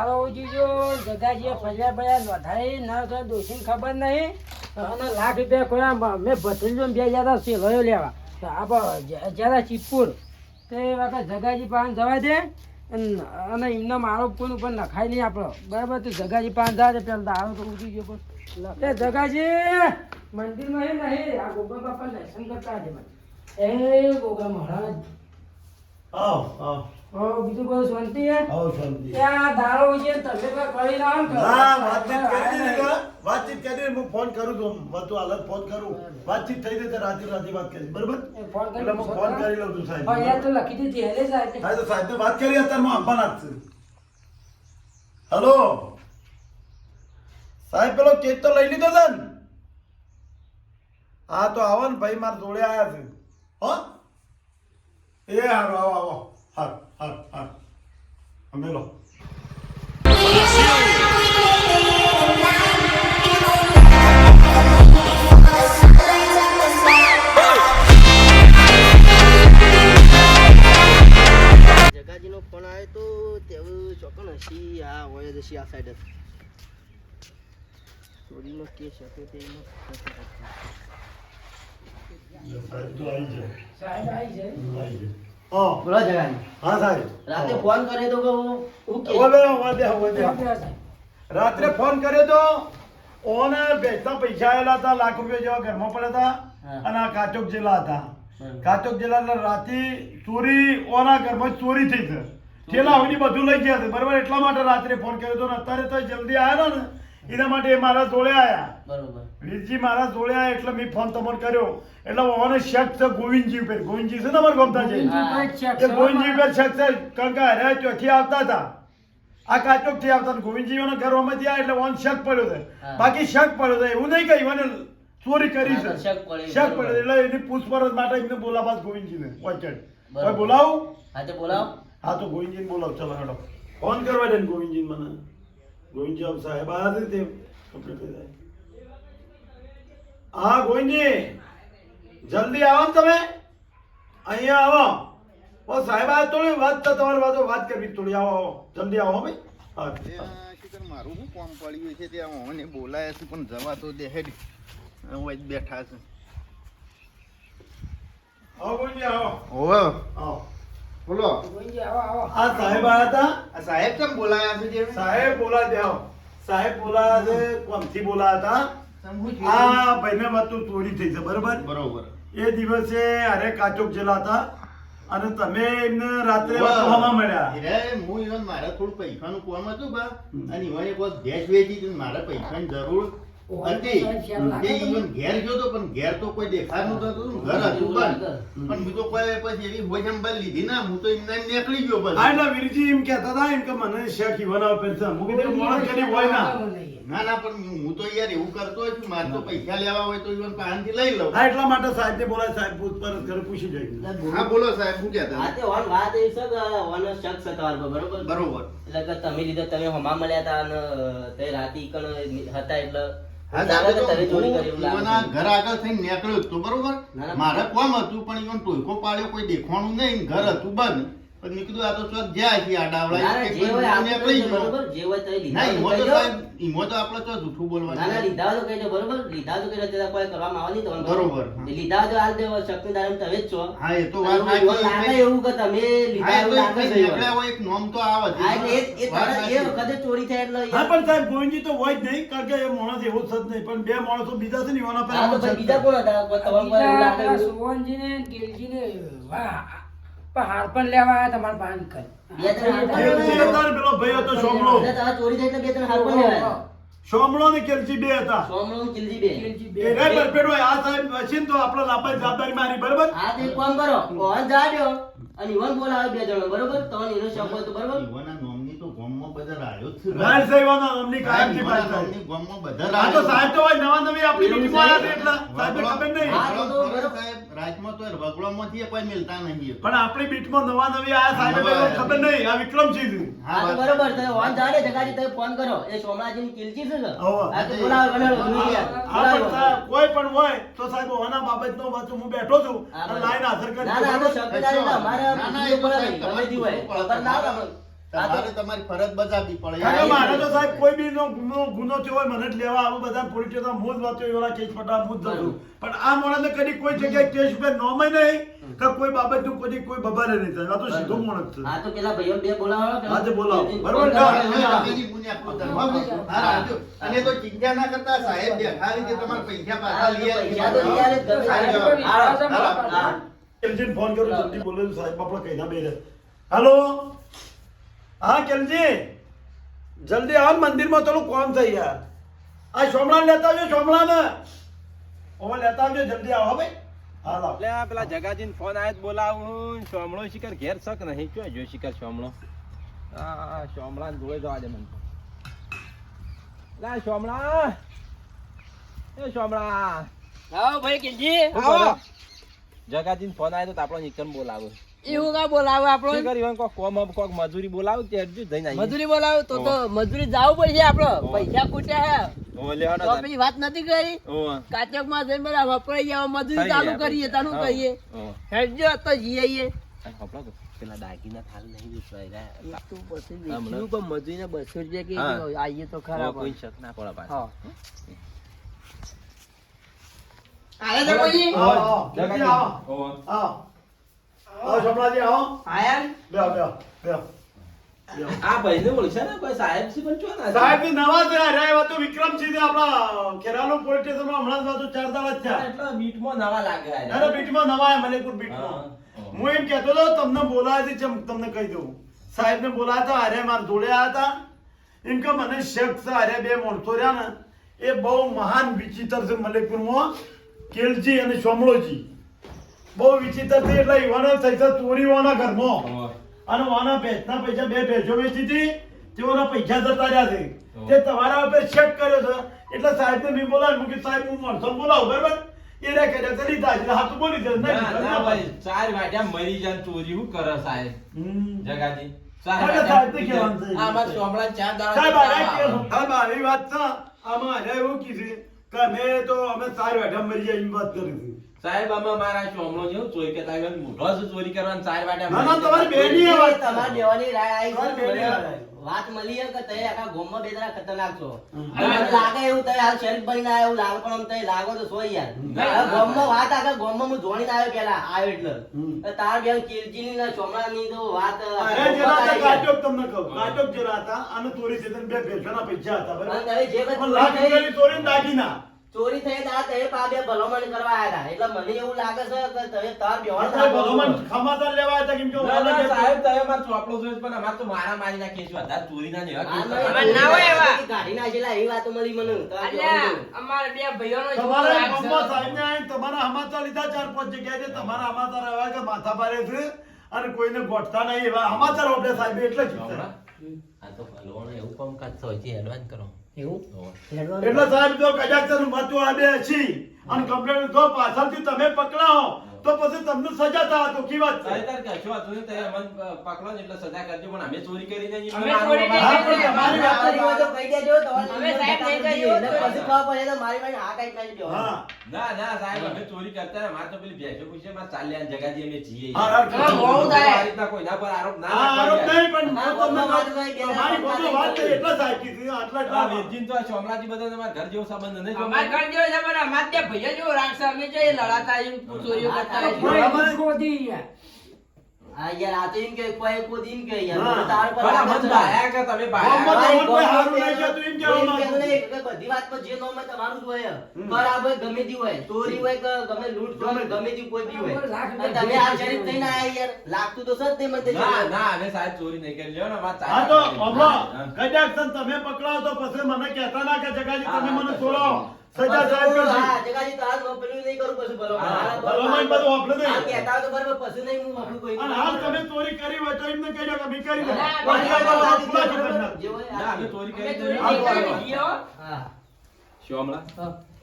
દારો જીજો. જગાજીએ ફજ્યા બયા નોંધાઈ ના તો દોશીને ખબર નહીં. અને લાખ રૂપિયા ખોયા મેં ભત્રીજો બે જતા સેલોયો લેવા. આપણે જરા ચીપુર. તે વખત જગાજી પાન જવા દે. અન- એમને મારો કોઈ ઉપર નખાય નહીં આપણો. બરાબર, તો જગાજી પાન જાય દે, પેલા દારો તો ઉઠી ગયો પણ. એ જગાજી મંદિરમાં એ નહીં આ ગોગા બાપા દર્શન કરતા છે એ ગોગા મહારાજ. આવ આવ. હો બીજું બધું શાંતિ હે? આવ શાંતિ. ત્યાં દારો છે તમે કોઈ કરી લાવો ને હા વાતચીત કરી દીધી વાતચીત કરી હું ફોન કરું છું બધું હાલત ફોન કરું. વાતચીત થઈ ગઈ તો રાતે રાતે વાત કરી બરોબર? ફોન કરી હું ફોન કરી લઉં છું સાહેબ. હા યાર તો લખી દીધી હેલે સાહેબ. હા તો સાહેબ વાત કરી અત્યારે હું આપવાના જ હેલો? સાહેબ પેલો કેક તો લઈ લીધો છે ને? હા તો આવો ને ભાઈ મારા જોડે આવ્યા છે. હો? એ હારો, આવો આવો. હાર હાર હાર. અમે લો. જગાજીનો ફોન આવે તો તેવું ચોકન હશી આ હોય આ સાઈડ ચોરીનો કેસ હતો તે એમાં સાહેબ તો આવી જાય સાહેબ આવી છે આવી જાય હા બોલો હા સાહેબ. રાતે ફોન તો હું. રાત્રે ફોન કર્યો તો ઓને બેસતા પૈસા આવેલા હતા લાખ રૂપિયા જેવા ઘરમાં પડ્યા હતા અને આ કાચોક જિલ્લા હતા. કાચોક જિલ્લા રાતે ચોરી ઓના ઘરમાં ચોરી થઈ છે ઠેલા બધું લઈ ગયા હતા. બરાબર એટલા માટે રાત્રે ફોન કર્યો હતો અત્યારે તો જલ્દી આવ્યા ને. એના માટે મારા જોડે આવ્યા બરોબર. વીરજી મારા જોડે આવ્યા એટલે મેં ફોન તમને કર્યો. એટલે ઓને શક છે ગોવિંદજી ઉપર. ગોવિંદજી છે તમારે ગમતા છે. એ ગોવિંદજી ઉપર શક છે. કારણ કે હરે ચોથી આવતા હતા. આ કાચોકથી આવતા ગોવિંદજીઓના ઘરોમાંથી આવ્યા એટલે ઓન શક પડ્યો છે બાકી શક પડ્યો છે એવું નહીં કહી મને ચોરી કરી છે. શક પડ્યો, એટલે એની પૂછપરછ માટે એમને બોલાવા ગોવિંદજીને ઓચડ બોલાવું? હા તો બોલાવ. હા તો ગોવિંદજીને બોલાવ. ચલો હેડો. ફોન કરવા દે ગોવિંદજી મને. ગોવિંદજી સાહેબ આ રીતે complete થઈ જાય હા ગોવિંદજી. જલ્દી આવો તમે. અહીંયા આવો. ઓ સાહેબ આ થોડી વાત તો તમારી વાતો વાત કરવી થોડી. આવો આવો. જલ્દી આવો ભાઈ. હા મારું શું કામ પડ્યું છે? ત્યાં મને બોલાયા છે પણ જવા તો દે હેડ. હું જ બેઠા છે. આવો ગોવિંદજી આવો. ઓવે આવો. બોલો. ગોવિંદજી, આવો આવો આ સાહેબ આયા હતા આ સાહેબ કેમ બોલાયા છે જે સાહેબ બોલા દેવ સાહેબ બોલાયા છે કોમથી બોલાયા હતા આ ભાઈને વાતું ચોરી થઈ છે બરોબર? બરોબર. એ દિવસે અરે કાચોક જેલા હતા અને તમે એમને રાત્રે વાતવામાં મળ્યા. હીરા, હું ઈવન મારા થોડું પૈસાનું કોમ હતું બા. અને ઈવન એક વખત ભેંસ વેચી મારા પૈસાની જરૂર હતી સાહેબ, ખ્યાલ લાગે તે તમને? ઈવન ઘેર ગયો તો પણ ઘેર તો કોઈ દેખાતું નતું ઘર હતું બંધ પણ બીજો કોઈ પછી એવી હોય સંભાળ લીધી ના હું તો એમને એમ નીકળી ગયો હા એટલે વીરજી એમ કહેતા હતા એમ કે મને શેખ ઈવન પેન્શન હું કીધું મોણસ કરી હોય ના. ના ના પણ હું- હું તો યાર એવું કરતો છું મારે તો પૈસા લેવા હોય તો ઈવન લઈ લઉં. હા એટલા માટે સાહેબને બોલાય સાહેબ પૂછપરછ પૂછી જાય. હા બોલો સાહેબ શું કહેતા? હા તે ઓન વાત એવી છે કે ઓન શક છે તમારા બરોબર? બરોબર. એટલે કે તમે લીધા તમે હમા મળ્યા હતા અને તે રાતે ઈકણ હતા એટલે ઘર આગળ થઈને નીકળ્યો તો બરોબર. મારે કોમ હતું પણ ટોયકો પાડ્યો કોઈ દેખવાનું નહીં ઘર હતું બંધ. પણ મેં કીધું આ તો ચોક જ્યાં છે આ ડાવડા ના, ના, એક જે હોય આપણે નીકળી કહીએ, ગયો બરોબર? જે હોય તો લીધા ના ઈમો તો તો ઈમો તો આપણે તો જૂઠું ના ના લીધા તો કહેજો, બરોબર? લીધા તો કહેજો, તેના કોઈ કરવામાં આવે નહીં તમને. બરોબર, લીધા તો હાલ દેવો શક્તિ દાડમ તમે જ છો. હા એ તો વાત ના એવું કે તમે લીધા એવું તો લાગે છે. એટલે હોય એક નોમ તો આવે છે. હા, એટલે એ- એ એ વખતે ચોરી થાય એટલે હા પણ સાહેબ ગોવિંદજી તો હોય જ નહીં કારણ કે એ માણસ એવો જ જ નહીં. પણ બે માણસો બીજા છે ને એના તો પછી બીજા કોણ હતા? તમારા ને ગિલજી ગિલજીને વાહ પણ હાર પણ લેવા આવ્યા તમારા પાસે કઈ બે ત્રણ કેલજી. હતા ને પેલો ભાઈ હતો એટલે તમારે ચોરી થાય એટલે બે ત્રણ હાર પણ લેવાય. સોમલો ને કેલજી બે હતા સોમલો ને કિલજી બે. ગિલજી બે રે પરપેટ આ સાહેબ હશે તો આપણે લાંબાની જવાબદારી મારી બરાબર હા, તો એક કરો ઓન જાડ્યો અને ઈવન બોલાવે બે જણો બરોબર તમને એનો શક તો બરોબર ઈવોના નોમની તો ગામમાં બધા રાયો છે. રાજ સાહેબનો અમની કાયમથી ઈવોના થાય નોમની બધા હા તો સાહેબ તો નવા નવી આપણી? આવ્યા છે એટલા સાહેબને ખબર નહીં હા, તો તો બરોબર. સાહેબ રાજમાં તો વગડામાંથી કોઈ મિલતા નહીં પણ આપણી બીટમાં નવા નવી આયા સાહેબ ખબર નહીં આ વિક્રમ છે. હા તો બરોબર તો ઓન જાડે જગાજી તમે ફોન કરો એ સોમનાથજીની કિલજી છે ને હોવે. તો બોલાવ. આ બોલાવો. કોઈ પણ હોય તો સાહેબ ઓના બાબત નો વાતો હું બેઠો છું અને. લાઈન હાજર કરી ના ના તો શક્તિ ના મારે ના, ના, એ તો બોલાવે. હોય ખબર ના. તમારે તમારી ફરજ બજાવવી પડે કાકા મારે તો સાહેબ કોઈ બી નો ગુનો થયો હોય મને જ લેવા આવો બધા પોલીસ સ્ટેશન હું જ વાતો એવા કેસ પટા હું જ જતું પણ આ માણસને કદી કોઈ જગ્યાએ કેસ ઉપર નોમે નહીં કે કોઈ બાબત કદી કોઈ બબારે નહીં થાય આ તો સીધો માણસ છે હા તો પેલા ભાઈઓ બે બોલાવો હા તો બોલાવો. બરોબર ને? અને તો ચિંતા ના કરતા સાહેબ બેઠા રીતે તમારા પૈસા પાછા લઈ આવે. ફોન કરો જલ્દી બોલો સાહેબ આપણે કઈ ના બેરે હાલો હા કેલજી. જલ્દી આવો મંદિરમાં થોડું કોમ થઈ ગયા. આ સોમણા લેતા આવજો સોમણાને ઓમાં લેતા આવજો જલ્દી આવો ભાઈ. હા એટલે પેલા જગાજીને ફોન આવ્યો બોલાવું. સોમળો શિખર ઘેર શક નહીં. ચો જો શિખર સોમળો આ સોમળા જોઈ જવા દે મને. લા સોમળા એ સોમળા આવો ભાઈ કિલજી. જગાજીને ફોન આવ્યો તો આપણો નિકન બોલાવો. એવું કા બોલાવે શું કરી કોક કોમ કોક મજૂરી બોલાવ કે હજુ જઈને આવીએ. મજૂરી બોલાવ તો તો મજૂરી જાવ પડશે આપડે પૈસા ખૂટ્યા હે. ઓલે તો. પેલી વાત નથી કરી. કાચકમાં જઈને બરા વપરાઈ જાવ મજૂરી ચાલુ કરીએ. તાનું કહીએ. હેડજો તો જઈએ હપડા તો પેલા દાગીના થાલ નહીં વિસરાય તું પછી. વેચ્યું પણ મજૂરીને બસો રૂપિયા કે હા. આઈએ તો ખરા કોઈ શક ના પડે પાછા. હા. તો પછી આવો, આવો. આવો ઓવે. આવો. આવો સોમણાજી આવો આયા બેહો બેહો બેહો આ ભાઈને ઓળખે ને કોઈ? સાહેબ છે પણ ના સાહેબની નવા છે. અરે તો વિક્રમસિંહ ને આપણા ખેરાલુ પોલીસ સ્ટેશનમાં હમણાં વાતો ચાર દાડા જ એટલે બીટમાં નવા લાગે આ અરે બીટમાં નવા આયા મલેકપુર બીટમાં. હા. હું એમ કહેતો હતો તમને બોલાયા છે જેમ તમને કહી દઉં. સાહેબ ને બોલાયા હતા અરે માર જોડે આવ્યા હતા. એમ કે મને શેખ છે અરે બે માણસો રહ્યા ને. એ બહુ મહાન વિચિત્ર છે મલેકપુરમાં કેલજી અને સોમળોજી બહુ વિચિત્ર છે એટલે યુવાનો થઈ ચોરી વાના ઘરમાં. અને વાના ભેંસના પૈસા બે ભેંસો વેચી હતી તેઓના પૈસા જતા રહ્યા છે. તે તમારા ઉપર શક કર્યો છે. એટલે સાહેબ ને મેં બોલાવ્યો મેં સાહેબ હું માણસો બોલાવું બરાબર? એ કર્યા તો લીધા એટલે હાથ બોલી દે. ના, ના ભાઈ, ચાર વાગ્યા મરી જાય ચોરી હું કરે સાહેબ? જગાજી. છે. છે. આમાં એવું કીધું કે અમે તો અમે સાર મરી જાય એમ વાત કરી હતી સાહેબ મારા ચોમડો જેવું ચોરી કરતા હોય, મોઢો જ ચોરી કરવાનું ચાર વાગ્યા ના, ના, મરી તમારી જાય. બેની આ તમારે દેવાની રાય આવી છે. બેની આવી. વાત મળી છે કે તમે આખા ગામમાં બે જણા ખતરનાક છો. લાગે એવું તમે હાલ શરીફ બનીને ના એવું લાગે પણ લાગો તો છો યાર. ગામમાં વાત આખા ગામમાં હું જોણી આવ્યો પેલા આવ્યો એટલે. તો તાર બેન કિરજીની ને ચોમડાની તો વાત અરે જરા કાટોક તમને કહું કાટોક જરા હતા અને ચોરી થઈ બે ભેંસોના પૈસા હતા બરાબર? તમે જે લાખ રૂપિયાની ચોરી દાગીના. ચોરી થઈ તાર તે પા બે ભલામણ કરવા આવ્યા હતા એટલે મને એવું લાગે છે કે તમે તાર બેવાણ આપણે ભલોમણ ખમાતર લેવા હતા કેમ કે ના, કે- સાહેબ તમે માં ચોપડો છે, પણ અમાર તો મારા મારીના કેસ વધારે ચોરી ના જેવા કેસ ના હોય એવા. ગાડી ના જેલા એવી વાત મળી મને. અલ્યા અમાર બે ભાઈઓનો તમારા રાગ સાહેબ ને સાહેબને તમારા સમાચાર લીધા ચાર પાંચ જગ્યાએ તમારા સમાચાર આવ્યા કે માથા ભારે છે અને કોઈને ગોઠતા નહીં એવા. સમાચાર આપણે સાહેબ એટલે જ આ તો ભલોણ એવું કામકાજ થયું છે, એડવાન્સ કરો. એવું? એટલે સાહેબ જો કજાક મતો આડે હશી અને કમ્પ્લેન તો પાછળથી તમે પકડાઓ તો પછી તમને સજા થાય તો કી વાત છે? તાર કશો વાંધો નહીં, તમે અમને પકડો ને એટલે સજા કરજો, પણ અમે ચોરી કરી જ અમે ચોરી નહીં કરી. તમારી વાત કરી હોય તો કહી દેજો, તો અમે સાહેબ નહીં એટલે પછી ખબર પડે તો મારી પાસે આ કઈ કાંઈ દો હા. ના ના સાહેબ અમે ચોરી કરતા ને મારે તો પેલી ભેંસો પૂછે મારે ચાલ્યા જગાજી અમે જીએ હા, બહુ થાય. આ રીતના કોઈના પર આરોપ ના આરોપ નહીં પણ હા, તમને વાત બે તમારી વાત વાત કરી. એટલા સાહેબ કીધી આટલા આ વેજીન તો આ બધા તમારા ઘર જેવો સંબંધ નહીં અમાર ઘર જેવો સંબંધ અમાર ત્યાં ભાઈઓ જેવો છે અમે જે લડાતા એમ ચોરીઓ કરતા આવીએ. બરાબર. હા, યાર, આ તો એમ કે કોઈ કોઈ એમ કે યાર, તાર પર પણ લાગે ભાયા કે તમે ભાયા મોહમ્મદ કોઈ હારું તે- નહીં કહેતું એમ કહેવા એમ કહેતું માંગુ. નહીં કે બધી વાત પર જે નામ હોય તમારું જ હોય. બરાબર ગમે તે હોય. ચોરી હોય કે ગમે લૂંટ ગમે ગમે તે કોઈ બી હોય. તમે આ શરીફ થઈને આયા યાર. લાગતું તો મને ના સાહેબ ચોરી નહીં કરી. લ્યો ને વાત હા તો હમણો કદાચ તમે પકડાવો તો પછી મને કહેતા ના કે જગાજી તમે મને છોડાવો. સજા સાહેબ કરશે હા, જગાજી તો હાલ પેલું નહીં કરું પછી ભલામણ. હા, બધું આપણે નહીં. આ કહેતા તો બરાબર, પછી નહીં હું આપણું કોઈ. અને હાલ તમે ચોરી કરી હોય તો એમને કહેજો કે મેં કરી ના, નથી. મારી બાકી વાત આ તો સાચી કરી જે હોય આ- ચોરી કરી ચોરી નહીં. નહીં કરી ગયો. હા. શ્યોમલા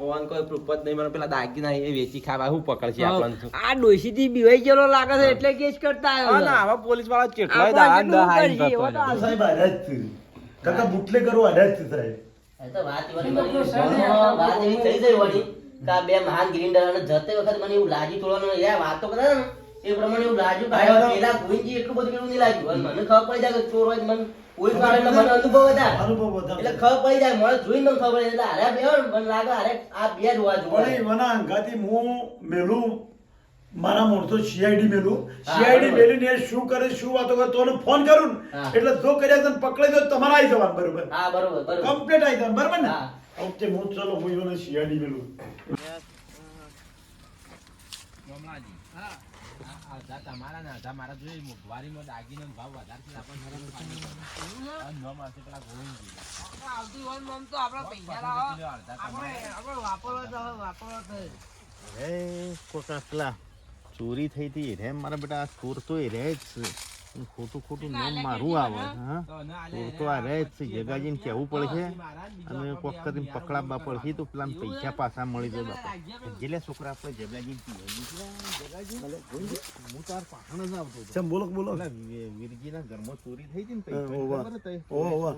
ઓવાન કોઈ જ નહીં મને પેલા દાગીના એ વેચી ખાવા હું પકડશે આપણને આ ડોશી થી બીવાઈ ગયેલો લાગે છે એટલે કેસ કરતા હા આવ્યો ના આવા પોલીસવાળા દાન સાહેબ. કાકા બુટલે કરો હારે સાહેબ. તો વાત એવાની બની. હા, વાત એવી થઈ ગઈ વળી કે બે મહાન ગ્રીન્ડર અને જતે વખત મને એવું લાજી તોડવાનું યાર વાતો કરે ને એ પ્રમાણે એવું લાજુ કાઢ્યો પેલા ગોવિંદજી એટલું બધું પેલું નહીં લાગ્યું. અને મને ખબર પડી જાય કે ચોર હોય મને કોઈ કાળે એટલે મને અનુભવ હતા અનુભવ વધારે. એટલે ખબર પડી જાય મને જોઈને મને ખબર પડી એટલે હારે બે મને લાગે હારે આ બે જ હોવા જોઈએ મને અંગાથી હું મેલું મારા મોડતો સીઆઈડી મેલું. સીઆઈડી. મેલીને શું કરે શું વાતો કરે તોને ફોન કરું એટલે જો કર્યા તને પકડી દો તો તમારે આવી જવાનું બરોબર. હા બરોબર બરોબર. કમ્પ્લીટ આવી જવાનું બરોબર ને? હા. ઓકે હું ચલો હું યોને સીઆઈડી મેલું. કમલાજી આ અડધા તમારા ના દા મારા જોઈએ મોંઘવારીમાં દાગીનો ભાવ વધારે છે આપણને ખબર નથી. આ ન મળશે પેલા ગોવિંદજી. આવતી હોય મમ તો આપણે પૈસા લાવો. આપણે આપણે વાપરવા તો વાપરવા તો. અરે કોકા ચોરી થઈ હતી. રે મારા બેટા આ ચોર તો એ રહે જ છે. ખોટું ખોટું નામ મારું આવે હા? તો ન આલે તો આ રહે છે જગાજીને કહેવું પડશે અને કોક કરીને પકડાવવા પડશે તો પેલા પૈસા પાછા મળી જાય બાપા જેલે છોકરા આપણે જગાજી હું તાર પાછળ જ આવતો ચમ બોલો બોલો. વીરજીના ઘરમાં ચોરી થઈ હતી ને પૈસા.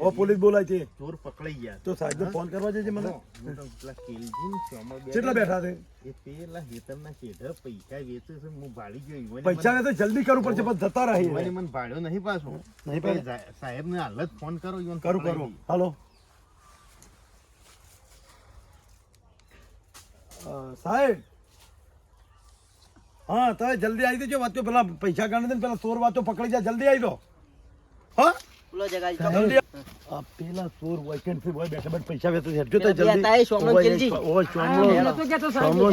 ઓ પોલીસ બોલાય છે. ચોર પકડાઈ ગયા. તો સાહેબને ફોન કરવા જજે મને. પેલા કેલજી ને શ્યામળ કેટલા બેઠા છે? એ પેલા હેતરના કેઢ પૈસા વેચે છે હું ભાળી ગયો પૈસા ને તો જલ્દી કરવું પડશે પણ જતા રહી. ઈવોને મને ભાળ્યો નહીં પાછો. નહીં? સાહેબ ને હાલત ફોન કરો ઈવોને કરું કરું. હાલો. સાહેબ. હા તમે જલ્દી આવી દેજો વાંચો પેલા પૈસા ગણી દે પેલા સોર વાતો પકડી જાય જલ્દી આવી દો હા? બોલો જગાજી આ પેલા ચોર વેકેન્સી હોય બેઠા બેઠા પૈસા વેચે છે. હટજો તો પેલા જલ્દી. ઓય, સોમલો. પેલો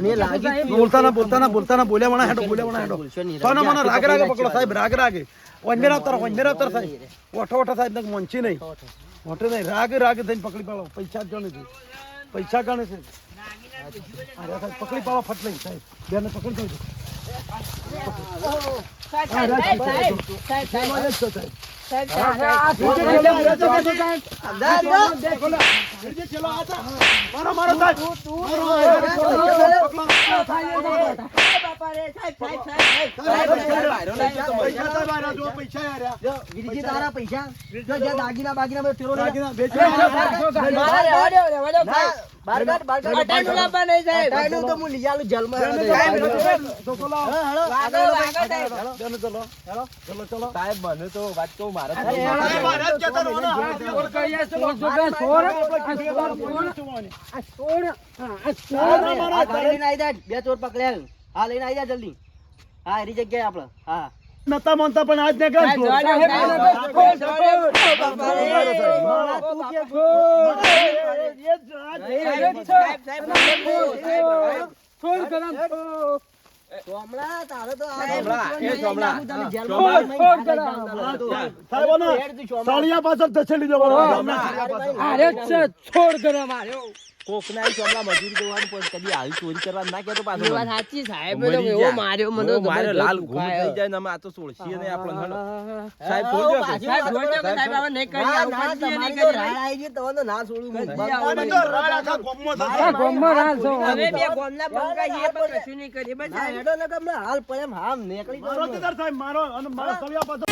મને લાગી સાહેબ, બોલતા ના બોલતા ના બોલતા ના બોલ્યા વણા હેડો બોલ્યા વણા હેડો સોના મને રાગે રાગ પકડી સાહેબ રાગ રાગે. આવતર વંજેર આવતર નહીં સાહેબ. ઓઠો ઓઠો સાહેબ ને મોંચી નહીં. મોટે નહીં રાગ રાગ થઈને પકડી પાડો. પૈસા જ ગણે છે? પૈસા ગણે છે? સાહેબ પકડી પાડો ફટ નહીં સાહેબ. બેને પકડી દો સાહેબ, સાહેબ, સાહેબ, સાહેબ, સાહેબ, મારો મારો બાપા સાહેબ મને તો વાત કહું મારા બે ચોર પકડેલ હા લઈને આવી જા જલ્દી હા એની જગ્યાએ આપણે હા નતા માનતા પણ આજ ને કર સાહેબ, સાહેબ, સાહેબ, કોકના ચોમલા મજૂરી કરવાનું પણ કદી આવી ચોરી કરવા ના કેતો પાછો વાત સાચી સાહેબ. એવો માર્યો મને મારે લાલ ઘૂમ થઈ જાય ને અમે આ તો સોળસી ને આપણે સાહેબ છોડજો સાહેબ છોડજો સાહેબ હવે નહીં કરી આવું નહીં કરી રાડ આવી ગઈ તો ના છોડું હું તો રાડ આખા ગોમમાં થા ગોમમાં રાડ છો હવે બે ગોમના બંકા હે પણ કશું નહીં કરી બસ હેડો ને કમ હાલ પર એમ હામ નીકળી ગયો. સાહેબ મારો અને મારા સળિયા પાછો